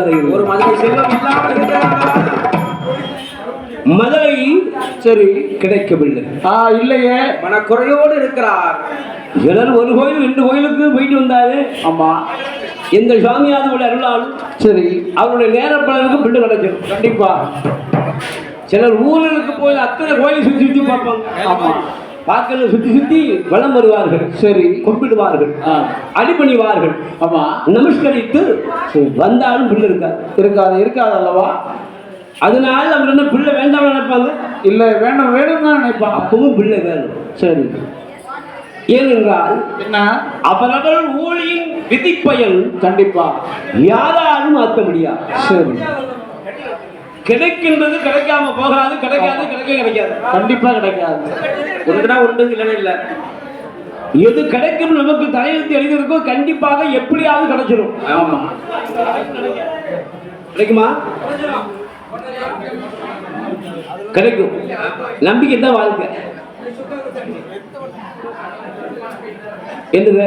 மதுரையில். ஒரு மதுரை செல்வம் மதுரை சரி கிடைக்கவில்லை. ஆ இல்லையே. மனக்குறையோடு இருக்கிறார். சிலர் ஒரு கோயில் ரெண்டு கோயிலுக்கு போயிட்டு வந்தாரு. ஆமா. எந்த சாமியாதோட அருளாலும் சரி. அவருடைய நேரப்பலனுக்கு பிள்ளை கிடைச்சிடும் கண்டிப்பா. சிலர் ஊர்களுக்கு போய் அத்தனை கோயில் சுற்றி சுற்றி பார்ப்பாங்க. ஆமா. பார்க்கல சுற்றி சுற்றி வலம் வருவார்கள் சரி. கும்பிடுவார்கள் அடிபணிவார்கள். ஆமா நமஸ்கரித்து வந்தாலும் பிள்ளை இருக்காது. இருக்காது இருக்காது அல்லவா? அதனால அவங்க என்ன பிள்ளை வேண்டாம் நினைப்பாங்க? இல்ல வேணும் வேணும் தான் நினைப்பான் அப்பவும் பிள்ளை வேணும். சரி. ஏனென்றால் என்ன? அவரவர் ஊழியின் விதிப்பயன் கண்டிப்பா. யாராலும் மாற்ற முடியாது. சரி. கிடைக்கின்றது கிடைக்காம போகாது கிடைக்காது கிடைக்க கிடைக்காது. கண்டிப்பா கிடைக்காது. ஒன்றுனா உண்டு இல்லைன்னா இல்லை. எது கிடைக்கும் நமக்கு தலையெழுத்து எழுதியிருக்கோ கண்டிப்பாக எப்படியாவது கிடைச்சிடும் ஆமா. கிடைக்குமா? கிடைக்கும். நம்பிக்கை தான் வாழ்க்கை. என்னது?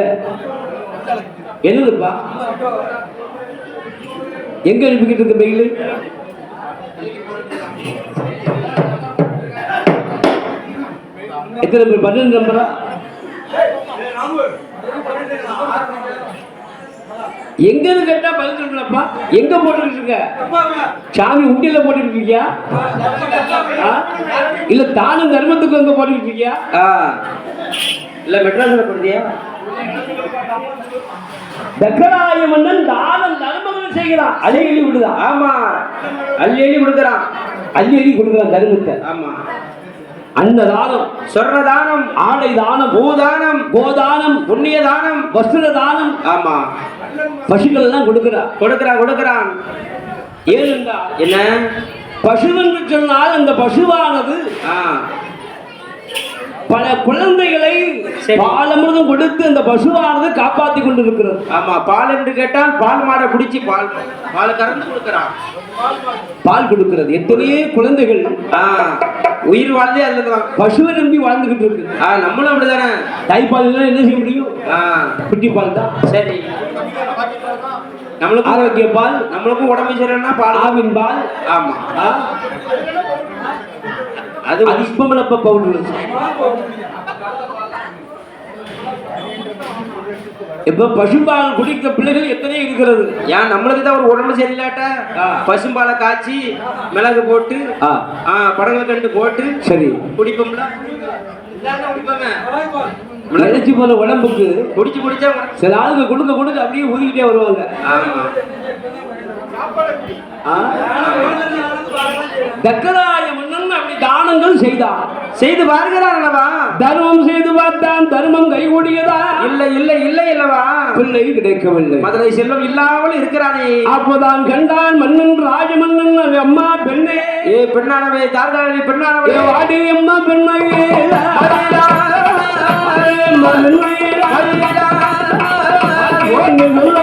என்னதுப்பா? எங்க அனுப்பிக்கிட்டு இருக்கு மெயில் எத்தனை நம்பர் பன்னெண்டு நம்பரா எங்கன்னு கேட்டா பதில் சொல்லலப்பா எங்க போட்டுக்கிட்டு இருக்க? சாமி உண்டியில போட்டுக்கிட்டு இருக்கியா? இல்ல தானும் தர்மத்துக்கு அங்க போட்டுக்கிட்டு இருக்கியா? இல்ல மெட்ராஸ்ல போடுறியா தக்கராய மன்னன் தானம் தர்மங்கள் செய்கிறான். அள்ளி அள்ளி விடுதான். ஆமா. அள்ளி அள்ளி கொடுக்குறான். அள்ளி அள்ளி கொடுக்குறான் தர்மத்தை ஆமா. அந்த தானம் சொர்ண தானம் ஆடை தானம் பூதானம். கோதானம். புண்ணிய தானம் வஸ்திர தானம் ஆமா. பசுக்கள் எல்லாம் கொடுக்கிறார் கொடுக்கிறான். கொடுக்கிறான் ஏனென்றால் என்ன? பசு என்று சொன்னால் அந்த பசுவானது ஆ. பல குழந்தைகளை. பாலமிருதம் கொடுத்து அந்த பசுவானது காப்பாத்தி கொண்டிருக்கிறது. ஆமா பால் என்று கேட்டால் பால் மாடை குடிச்சு பால் பால் கறந்து கொடுக்கிறான் பால் கொடுக்கிறது. எத்தனையோ குழந்தைகள் உயிர் வாழ்ந்தே அதுதான் பசுவை நம்பி வாழ்ந்துகிட்டு இருக்கு. நம்மளும் அப்படிதானே? தாய்ப்பால் என்ன செய்ய முடியும்? குட்டி பால் தான். சரி. நம்மளுக்கும் ஆரோக்கிய பால். நம்மளுக்கும் உடம்பு சரியில்லைன்னா பால் ஆவின் பால். ஆமா. அது இப்பமலப்ப பவுடர் இப்ப பசுபால் குடிக்க பிள்ளைகள் எத்தனை இருக்கிறது? ஏன் நம்மளுக்கு தான் ஒரு உடம்பு சரியில்லாட்ட. பசும்பாலை காய்ச்சி மிளகு போட்டு படங்கள் கண்டு போட்டு சரி. குடிப்போம்ல? இழைச்சி போன உடம்புக்கு. குடிச்சு குடிச்சா சில ஆளுங்க கொடுக்க கொடுக்க அப்படியே ஊதிக்கிட்டே வருவாங்க? தக்கராய மன்னன் அப்படி தானங்கள் செய்தான் செய்து பார்க்கிறான் அல்லவா? தர்மம் செய்து பார்த்தான் தர்மம் கைகூடியதா? இல்ல இல்ல இல்லை அல்லவா? பிள்ளை கிடைக்கவில்லை. மதுரை செல்வம் இல்லாமல் இருக்கிறானே அப்போதான் கண்டான் மன்னன் ராஜமன்னன் அம்மா பெண்ணே. ஏ பெண்ணானவே ஏ பெண்ணானவே. வாடி அம்மா பெண்ணே அம்மா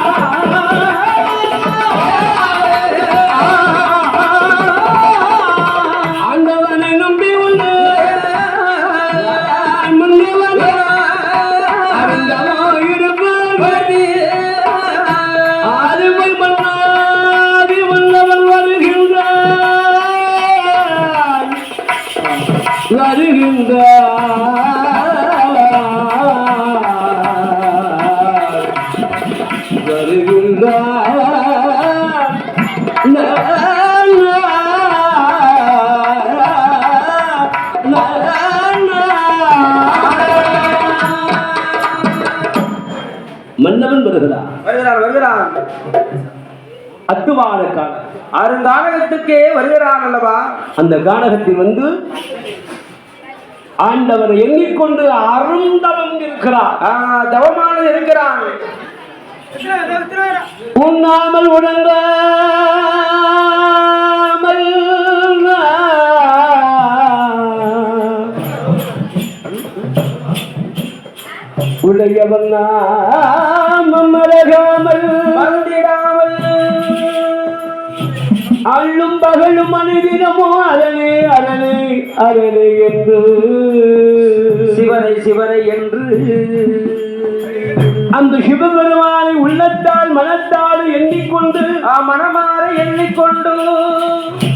நா, நா. மன்னவன் வருகிறார். வருகிறான் வருகிறான் அத்துவான காலம் அருங்காலகத்துக்கே வருகிறான் அல்லவா? அந்த கானகத்தில் வந்து ஆண்டவர் எண்ணிக்கொண்டு அருந்தவம் இருக்கிறார். ஆ, தவமானது இருக்கிறான். உண்ணாமல் உணர்ந்தாமல் உடையவன் நாமம் மறகாமல் மறந்திடாமல் அள்ளும் பகலும் மனிதினமோ அரணே அரணே அரணே என்று. சிவனை சிவனை என்று. அந்த சிவபெருமானை உள்ளத்தால் மனத்தால் எண்ணிக்கொண்டு மனமாற எண்ணிக்கொண்டு.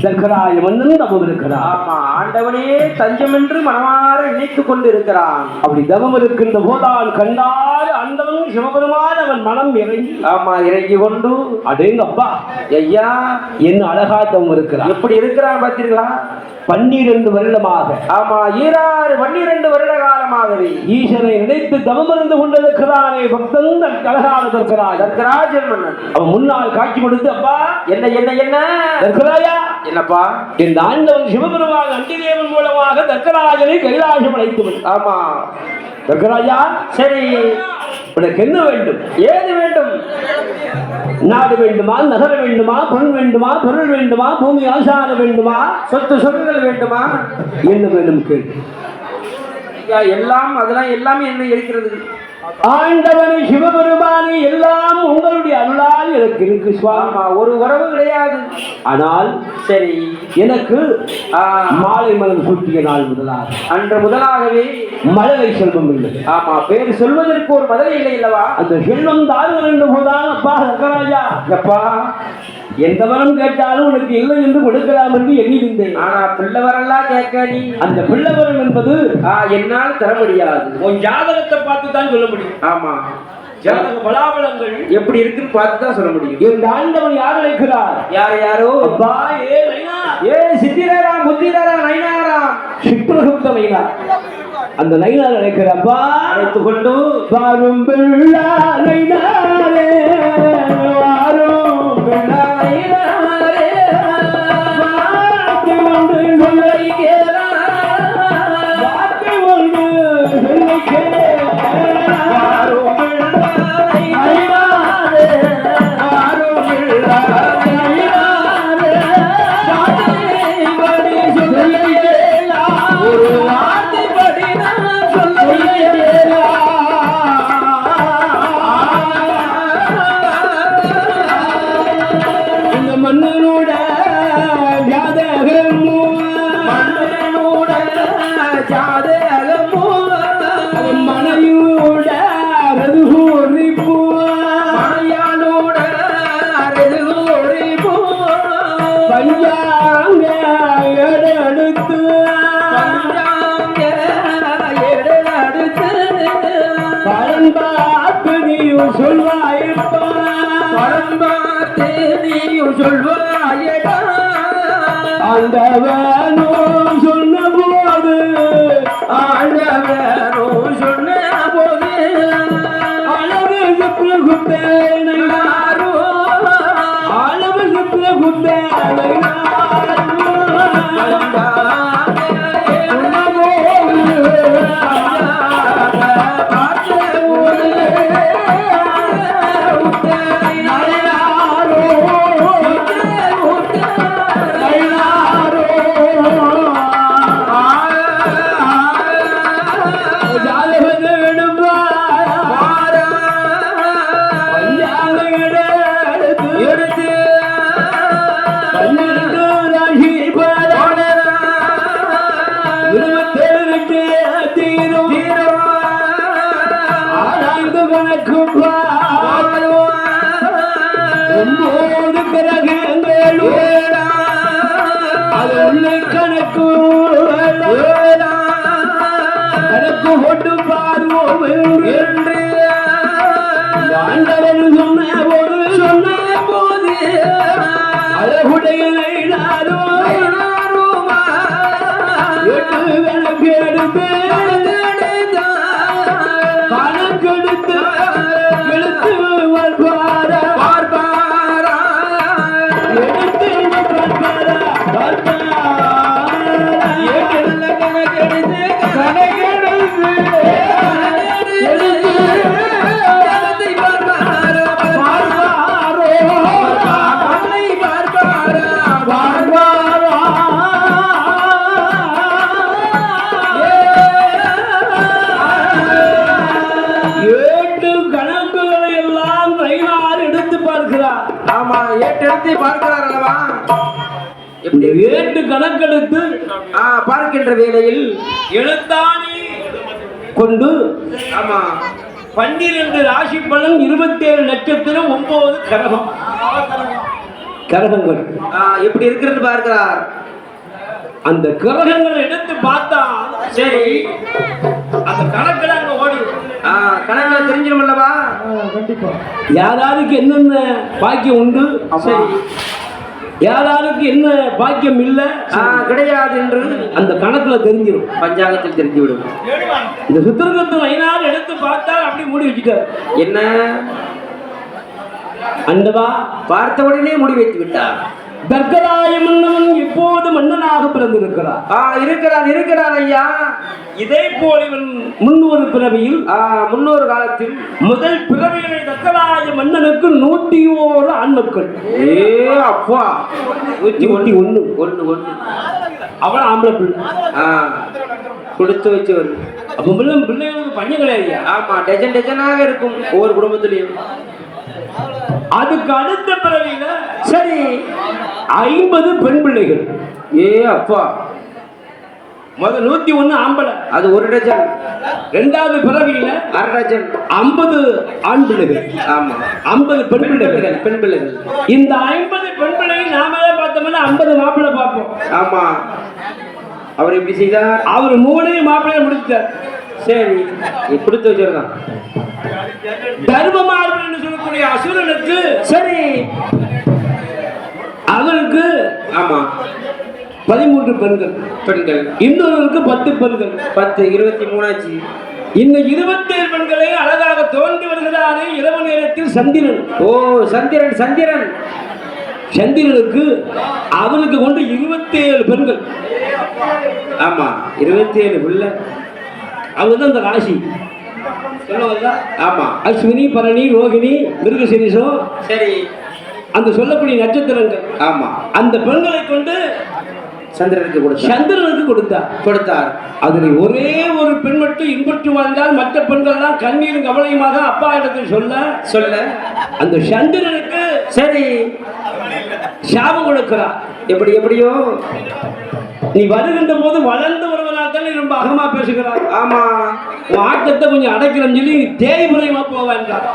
சக்கராய மன்னன் தவம் இருக்கிறார் ஆமா ஆண்டவனே தஞ்சம் என்று மனமாற எண்ணித்துக் கொண்டு இருக்கிறான் அப்படி தவம் இருக்கின்ற போதான் கண்டால் ஆண்டவன் சிவபெருமான் அவன் மனம் இறங்கி ஆமா இறங்கி கொண்டு. அடேங்கப்பா ஐயா என்ன அழகா தவம் இருக்கிறார் எப்படி இருக்கிறான் பார்த்தீர்களா? பன்னிரண்டு வருடமாக. ஆமா ஈராறு பன்னிரண்டு வருட காலமாகவே. ஈசனை நினைத்து தவம் இருந்து கொண்டிருக்கிறானே தன் அழகான தற்கராஜ் தர்கராஜன் மன்னன். அவன் முன்னால் காட்சி கொடுத்து அப்பா என்ன என்ன என்ன? தற்கராயா? என்னப்பா? இந்த ஆண்டவன் சிவபெருமான் அண்டிதேவன் மூலமாக தர்க்கராஜனை கைலாசம் அழைத்தவன் ஆமா. தர்க்கராஜா சரி. உனக்கு என்ன வேண்டும்? ஏது வேண்டும்? நாடு வேண்டுமா? நகர வேண்டுமா? பொன் வேண்டுமா? பொருள் வேண்டுமா? பூமி ஆசான வேண்டுமா? சொத்து சொத்துகள் வேண்டுமா? என்ன வேண்டும் கேள். ஐயா எல்லாம் அதெல்லாம் எல்லாமே என்ன இருக்கிறது? ஆண்டவனை சிவபெருமானை எல்லாம் உங்களுடைய அருளால் எனக்கு இருக்கு சுவாமி ஒரு உறவு கிடையாது. ஆனால் சரி. எனக்கு மாலை மலம் சூட்டிய நாள் முதலாக. அன்று முதலாகவே மழலை செல்வம் இல்லை. ஆமா பேர் சொல்வதற்கு ஒரு பதில் இல்லை அல்லவா? அந்த செல்வம் தாருங்கள் என்று போதான் அப்பா சக்கராஜா எப்பா எந்த வரம் கேட்டாலும் உனக்கு இல்லை என்று கொடுக்கலாம் என்று எண்ணியிருந்தேன். ஆனா பிள்ளைவரெல்லாம் கேட்க நீ. அந்த பிள்ளவரம் என்பது என்னால் தர முடியாது. உன் ஜாதகத்தை பார்த்து தான் சொல்ல முடியும். ஆமா. ஜாதக பலாபலங்கள் எப்படி இருக்குன்னு பார்த்து தான் சொல்ல முடியும். இந்த ஆண்டவன் யார் அழைக்கிறார்? யார் யாரோ? அப்பா ஏ நைனா ஏ சித்திரராம் புத்திரராம் நைனாராம் சித்திரகுப்த நைனா அந்த நைனார் அழைக்கிறப்பா அழைத்துக் கொண்டு வாரும் பிள்ளா நைனாரே சொல்வாயடா. ஆண்டவனும் சொன்ன போது ஆண்டவரோ சொன்ன போது அளவு சுற்று குத்தேனை யாரோ அளவு சுற்று குத்தேனை அழகுடைய நாரோ எட்டு கணக்கு ஏற்றெடுத்து பார்க்கிறார் அல்லவா? ஏட்டு கணக்கெடுத்து ஆ, பார்க்கின்ற வேளையில் எழுத்தாணி கொண்டு ஆமா. பன்னிரண்டு ராசி பலன் இருபத்தேழு நட்சத்திரம் ஒன்பது கரகம் கரகங்கள் ஆ, எப்படி இருக்கிறது பார்க்கிறார்? அந்த கிரகங்களை எடுத்து பார்த்தா சரி அந்த கணக்கில் அங்க ஓடி ஆ, கணக்குல தெரிஞ்சிடும் அல்லவா யாராருக்கு என்னென்ன பாக்கியம் உண்டு? சரி. யாராருக்கு என்ன பாக்கியம் இல்லை? கிடையாது என்று அந்த கணக்குல தெரிஞ்சிடும் பஞ்சாங்கத்தில் தெரிந்துவிடும் இந்த சுத்திரகத்து ஐநாள் எடுத்து பார்த்தா அப்படி மூடி வச்சுட்டார். என்ன? அண்டவா? பார்த்த உடனே முடி வைத்து விட்டார். தர்கராய மன்னவன் இப்போது மன்னனாக பிறந்திருக்கிறார்? ஆ இருக்கிறார் இருக்கிறார் ஐயா. இதே போல் இவன் முன்னொரு பிறவியில் முன்னொரு காலத்தில். முதல் பிறவிகளை தக்கராய மன்னனுக்கு நூத்தி ஓரு ஆண்மக்கள். ஏ அப்பா. நூத்தி நூத்தி ஒண்ணு ஒண்ணு ஒண்ணு அவன் ஆம்பளை பிள்ளை. ஆ கொடுத்து வச்சவர். அப்ப பிள்ளை பிள்ளைகளுக்கு பஞ்சம் கிடையாது. ஆமா டஜன் டஜனாக இருக்கும் ஒவ்வொரு குடும்பத்திலையும். அதுக்கு அடுத்த பிறவியில சரி. ஐம்பது பெண் பிள்ளைகள். ஏ அப்பா. முதல் நூத்தி ஒண்ணு ஆம்பளை. அது ஒரு டஜன். ரெண்டாவது பிறவியில அரை டஜன். ஐம்பது ஆண் பிள்ளைகள். ஆமா. ஐம்பது பெண் பிள்ளைகள். பெண் பிள்ளைகள். இந்த ஐம்பது பெண் பிள்ளைகள் நாமளே பார்த்தோம்னா ஐம்பது மாப்பிள்ளை பார்ப்போம். ஆமா. அவர் எப்படி செய்தார்? அவர் மூணையும் மாப்பிள்ளைய முடிச்சார் சரி. கொடுத்து தர்மமார்பன் என்று சொல்லக்கூடிய அசுரனுக்கு சரி. அவருக்கு ஆமா. பதிமூன்று பெண்கள். பெண்கள். இன்னொருவருக்கு பத்து பெண்கள். பத்து இருபத்தி மூணாச்சு இந்த இருபத்தேழு பெண்களை அழகாக தோன்றி வருகிறாரே இரவு நேரத்தில் சந்திரன். ஓ சந்திரன் சந்திரன். சந்திரனுக்கு அவனுக்கு கொண்டு இருபத்தேழு பெண்கள். ஆமா இருபத்தி ஏழு உள்ள அவங்க தான் அந்த ராசி ஆமா. அஸ்வினி பரணி ரோகிணி மிருகசிரிசம் சரி. அந்த சொல்லக்கூடிய நட்சத்திரங்கள். ஆமா. அந்த பெண்களை கொண்டு சந்திரனுக்கு கொடுத்தார். சந்திரனுக்கு கொடுத்தார். கொடுத்தார். அதில் ஒரே ஒரு பெண் மட்டும் இன்புற்று வாழ்ந்தால் மற்ற பெண்கள்லாம் கண்ணீரும் கவலையுமாக அப்பா இடத்தில் சொல்ல சொல்ல. அந்த சந்திரனுக்கு சரி. சாபம் கொடுக்கிறார். எப்படி எப்படியோ? நீ வருகின்ற போது வளர்ந்து வருவதாக தான் ரொம்ப அகமா பேசுகிறார். ஆமா. ஆட்டத்தை கொஞ்சம் அடைக்கிறேன்னு சொல்லி தேய் முறையமா போவேன்றார்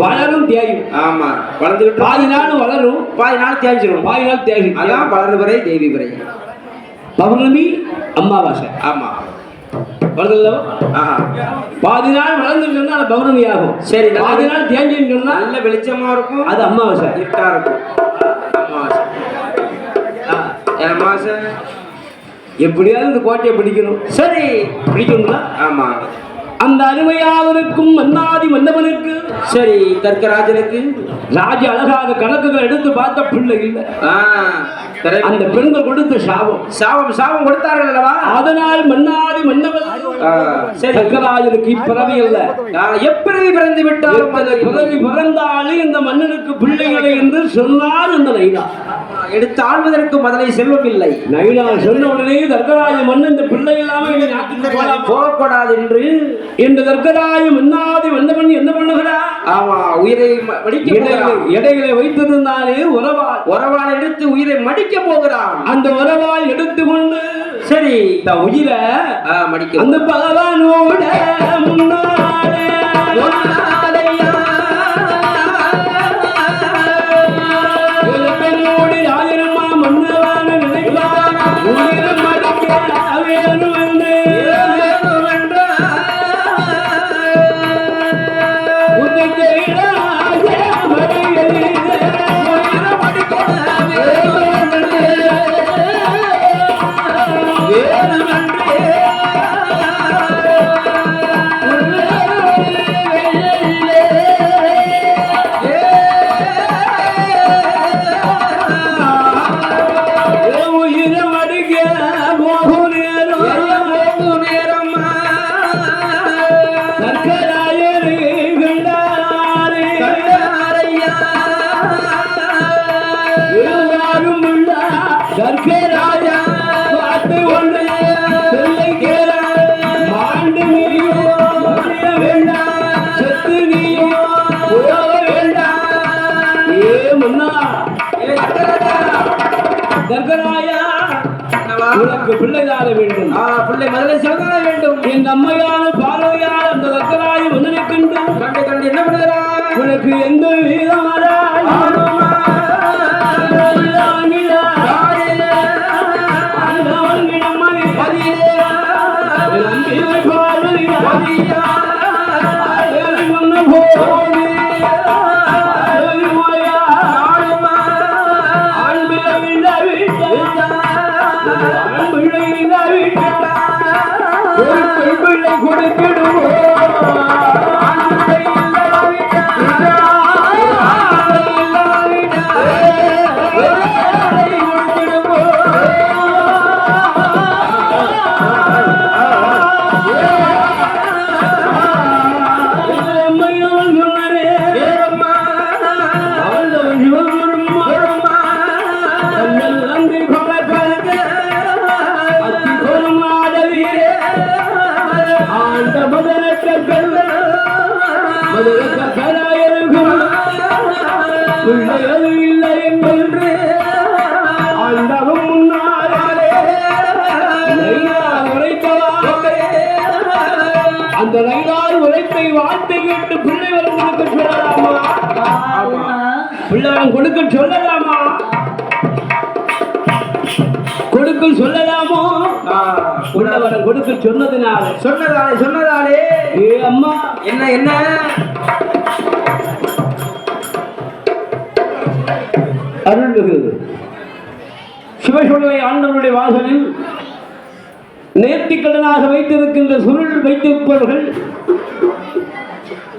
வளரும் தேயும் ஆமா. வளர்ந்துகிட்டு பாதி நாள் வளரும். பாதி நாள் தேய்ச்சிரும் பாதி நாள் தேயும் அதான் வளர்ந்து வரை தேவி வரை பௌர்ணமி அமாவாசை. ஆமா. வருதுல்ல ஆஹா. பாதி நாள் வளர்ந்துன்னு சொன்னா அது பௌர்ணமி ஆகும் சரி. பாதி நாள் தேஞ்சுன்னு சொன்னா நல்ல வெளிச்சமா இருக்கும். அது அமாவாசை. இருட்டா இருக்கும். அமாவாசை. அமாவாசை. எப்படியாவது இந்த கோட்டையை பிடிக்கணும். சரி. பிடிக்கணும்னா? ஆமா. அந்த அருமையாளருக்கும் மன்னாதி மன்னவனுக்கு சரி தர்க்கராஜனுக்கு. ராஜ அழகாக கணக்குகள் எடுத்து பார்த்த பிள்ளை இல்லை. அந்த பெண்கள் கொடுத்த சாபம். சாபம் சாபம் கொடுத்தார்கள் அல்லவா? அதனால் மன்னாதி மன்னவன் சக்கராஜனுக்கு இப்பிறவி அல்ல. எப்பிறவி பிறந்து எத்தனை பிறவி பிறந்தாலும் இந்த மன்னனுக்கு பிள்ளைகளை என்று சொன்னார் இந்த நைனா. எடுத்து ஆள்வதற்கு முதலை செல்வம் இல்லை. நைனா சொன்ன உடனே தர்கராஜ மன்னன் இந்த பிள்ளை இல்லாம இனி நாட்டுக்கு போகக்கூடாது என்று என்று தர்கராஜ மன்னாதி மன்னவன் என்ன பண்ணுகிறார் ஆமா உயிரை மடிக்க இடையில வைத்திருந்தாலே உறவாள் உறவால் எடுத்து உயிரை மடிக்க மடிக்க போகிறான். அந்த உறவால் எடுத்துக்கொண்டு சரி. இந்த உயிரை மடிக்க அந்த பகவானோட முன்னாலே. ஆயிரமா மன்னவான நினைவான மடிக்க வேணும் பிள்ளை முதல்ல சிவகான வேண்டும். என் அம்மையான பார்வையான அந்த ரத்தராய் மன்னனை கண்டு கண்டு கண்டு என்ன பண்ணுகிறார்? உனக்கு எந்த விதமராய் இல்லை என்று ஆண்டவன் முன்னாலே அந்த நைனார் உரைப்பை வார்த்தை கேட்டு பிள்ளை வரம் கொடுக்க சொல்லலாமா? பிள்ளை வரம் கொடுக்க சொல்லலாமா கொடுக்க சொல்லலாமோ வரம் கொடுக்க சொன்னதுனால. சொன்னதாலே சொன்னதாலே. ஏ அம்மா என்ன என்ன? அருள்மிகு. சிவசொல்லை ஆண்டவருடைய வாசலில் நேர்த்திக்கடனாக வைத்திருக்கின்ற சுருள் வைத்திருப்பவர்கள்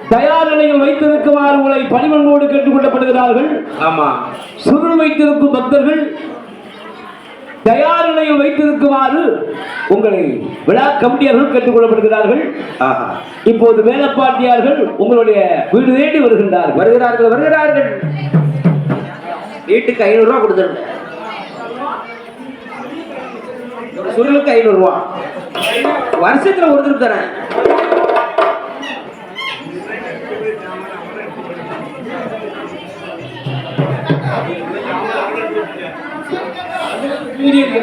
தயார் நிலையில் வைத்திருக்குமாறு உங்களை பணிவன்போடு கேட்டுக்கொள்ளப்படுகிறார்கள். ஆமா. சுருள் வைத்திருக்கும் பக்தர்கள் தயார் நிலையில் வைத்திருக்குமாறு உங்களை விழா கமிட்டியார்கள் கேட்டுக்கொள்ளப்படுகிறார்கள் ஆஹா. இப்போது வேலப்பாட்டியார்கள் உங்களுடைய வீடு தேடி வருகின்றார்கள். வருகிறார்கள் வருகிறார்கள். வீட்டுக்கு ஐநூறு ரூபா கொடுத்துருங்க சுருளுக்கு ஐநூறு ரூபா வருஷத்துல ஒரு தரேன். தரேன்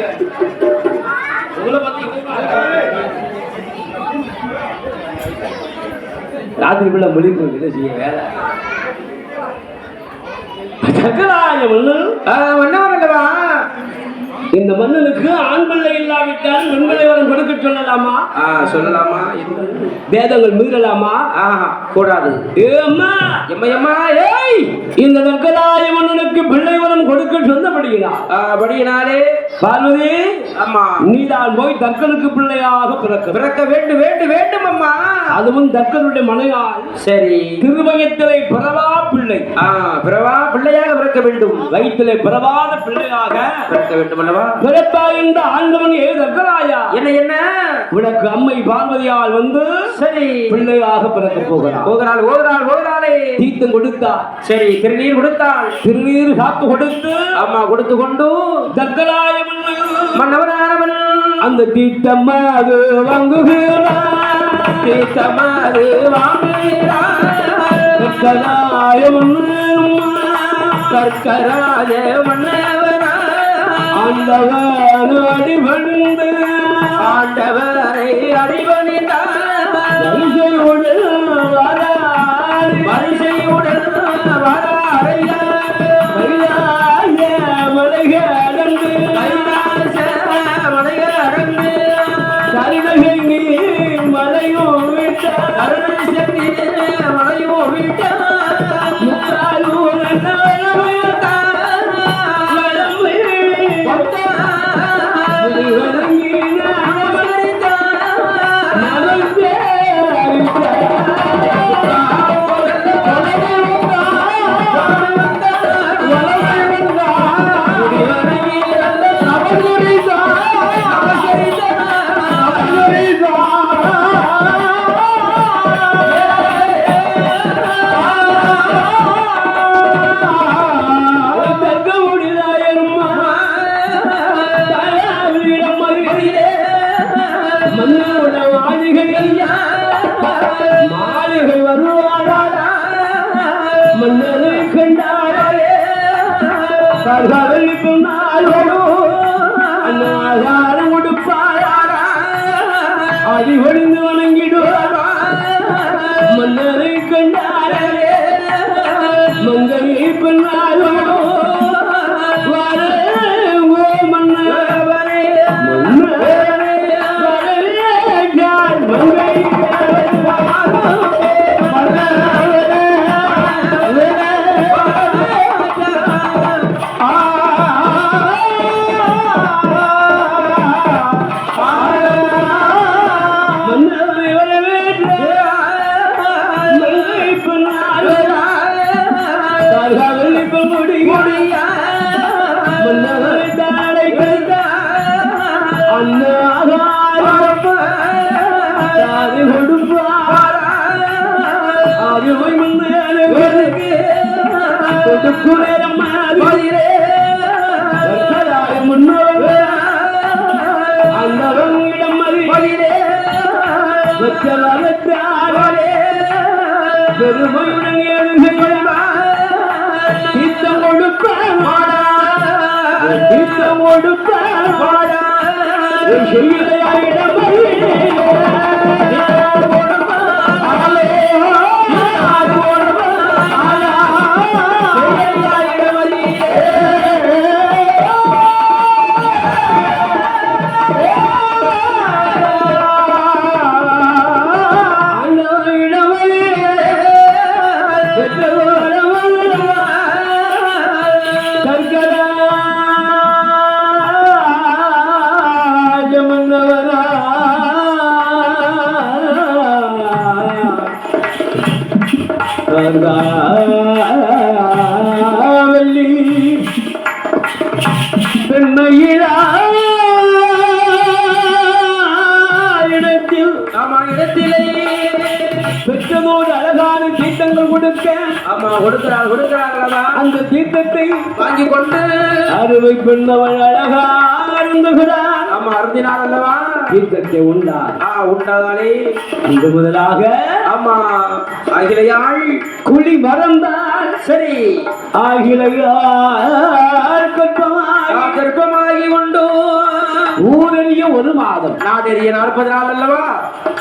ராத்திரி பிள்ளை முடிப்பு என்ன செய்ய வேலை. சக்கராய மன்னன் இந்த மன்னனுக்கு ஆண் பிள்ளை இல்லாவிட்டால் பெண் பிள்ளை வரம் கொடுக்க சொல்லலாமா? சொல்லலாமா? வேதங்கள் மீறலாமா? கூடாது. ஏ அம்மா எம்மையம்மா ஏய்! இந்த தக்கராய மன்னனுக்கு பிள்ளை வரம் கொடுக்க ஆ, படியினாலே பார்வதி ஆமா நீதான் போய் தக்கனுக்கு பிள்ளையாக பிறக்க பிறக்க வேண்டும் வேண்டும் வேண்டும் அம்மா. அதுவும் தக்கனுடைய மனையால் சரி. திருமயத்திலே பிறவா பிள்ளை. பிறவா பிள்ளையாக பிறக்க வேண்டும். வயிற்றிலே பிறவாத பிள்ளையாக பிறக்க வேண்டும் அல்லவா? பிறப்பா என்ற ஆண்டவன் தக்கராயா என்ன என்ன? உனக்கு அம்மை பார்வதியால் வந்து சரி. பிள்ளையாக பிறக்க போகிறார் தீர்த்தம் கொடுத்தார் சரி திருநீர் கொடுத்தாள். திருநீர் காப்பு கொடுத்து அம்மா கொடுத்து கொண்டு தக்கராய மன்னவனானவன் அந்த தீர்த்தம் அது வாங்குகிறார் தீர்த்தமாது வாங்குகிறார் தக்கராய கற்கராஜ மன்னவனா ஆண்டவன் அடிபணிந்து ஆண்டவரை தீர்த்தம் கொடுப்பார் செய்யலையிடம் வள்ளி தீர்த்தத்தை வாங்கி கொண்டு அறுவை பெண்ணவள் அழகா அருந்துகிறார். ஆமா அருந்தினார் அல்லவா? தீர்த்தத்தை உண்டார். ஆ உண்டாதானே அங்கு முதலாக ஆமா அகிலையாள் குழி மறந்தார். சரி. ஆகிலையார் ஆ, கற்பமாய் கர்ப்பமாகி கொண்டு ஊரறிய ஒரு மாதம். நாடெறிய நாற்பது நாள் அல்லவா?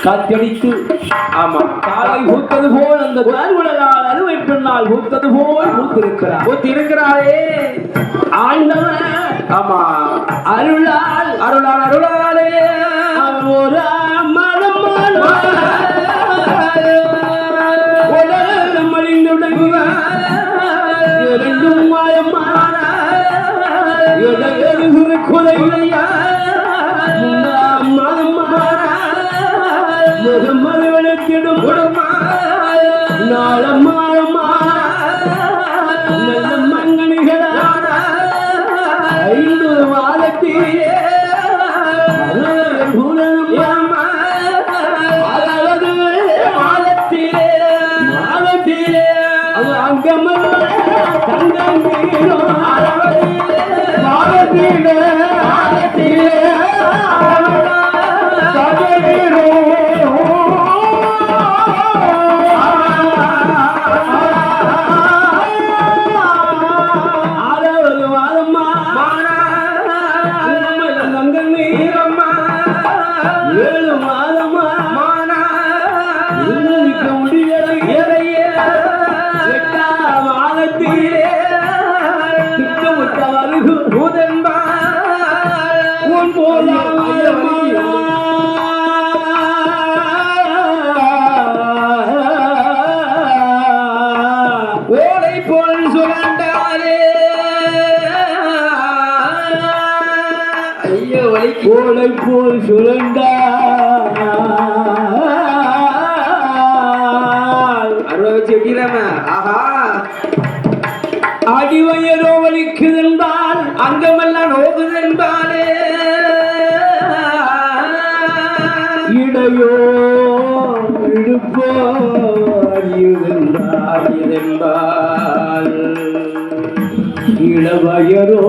காற்றடித்து. ஆமா. காலை பூத்தது போல் அந்த தாழ்வுடலால் அறுவை பெண்ணால் பூத்தது போல் பூத்திருக்கிறார் புத்தி இருக்கிறாரே ஆண்டவன் ஆமா. அருளால். அருளால் அருளாலே. ஒரு மனம் இரண்டும் மாயமான குறையா முகமது விளக்கிடும் நாளமாயமா நல்ல மங்கணிகளான ஐந்து உன் இளவயரோ